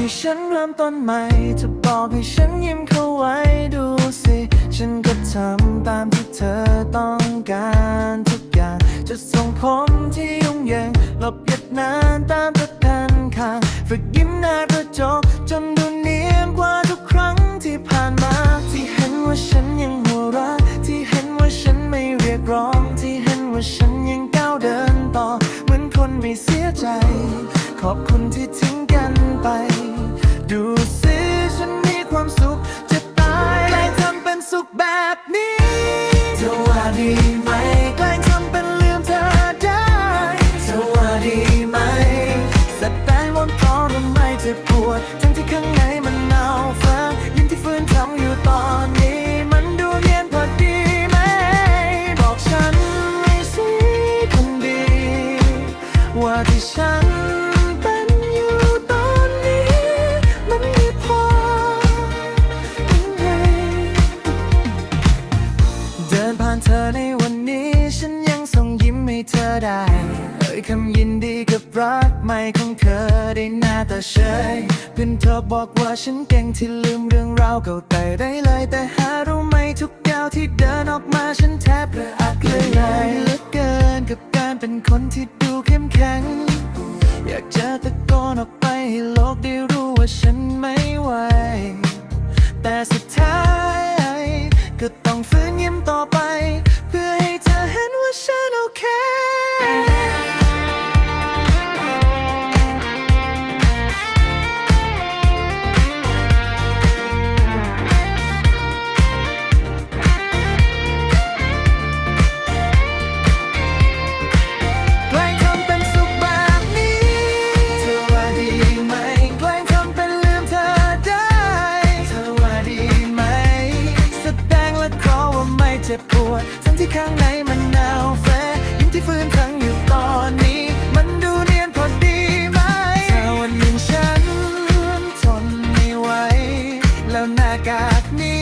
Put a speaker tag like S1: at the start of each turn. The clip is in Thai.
S1: ให้ฉันเริ่มต้นใหม่เธอบอกให้ฉันยิ้มเข้าไว้ดูสิ ฉันก็ทำตามที่เธอต้องการทุกอย่าง จะส่งผมที่ยุ่งเหยิงหลบหยัดนานตามตะกันข้างฝึกยิ้มหน้ากระจก ที่ทิ้งกันไป ดูสิฉันมีความสุขจะตายได้ทำเป็นสุขแบบนี้เธอว่าดีไหมแกล้งทำเป็นลืมเธอได้เธอว่าดีไหมสแสดงว่าพราะทำไมเจ็บปวด ทั้งที่ข้างในมันหนาวฟ้ายิ่งที่ฟื้นทำอยู่ตอนนี้ มันดูเย็นพอดีไหม บอกฉันไม่สิคนดี ว่าที่ฉัน ยคำยินดีกับรักใหม่ของเธอได้หน้าตาเฉยเพื่อนเธอบอกว่าฉันเก่งที่ลืมเรื่องราวเก่าแต่ได้เลย แต่หารู้ไหมทุกก้าวที่เดินออกมาฉันแทบระอักเลยเลยเหลือเกินกับการเป็นคนที่ดูเข้มแข็ง อยากจะตะโกนออกไปให้โลกได้รู้ว่าฉันไม่ไหว แต่สุดท้ายก็ต้องฝืนยิ้มต่อไป เพื่อให้เธอเห็นว่าฉันโอเค จ็บปวดทั้งที่ข้างในมันหนาวแฝงยิ้มที่ฟื้นทั้งอยู่ตอนนี้ มันดูเนียนพอดีไหมถ้าวันหนึ่งฉันทนไม่ไหวแล้วหน้ากากนี้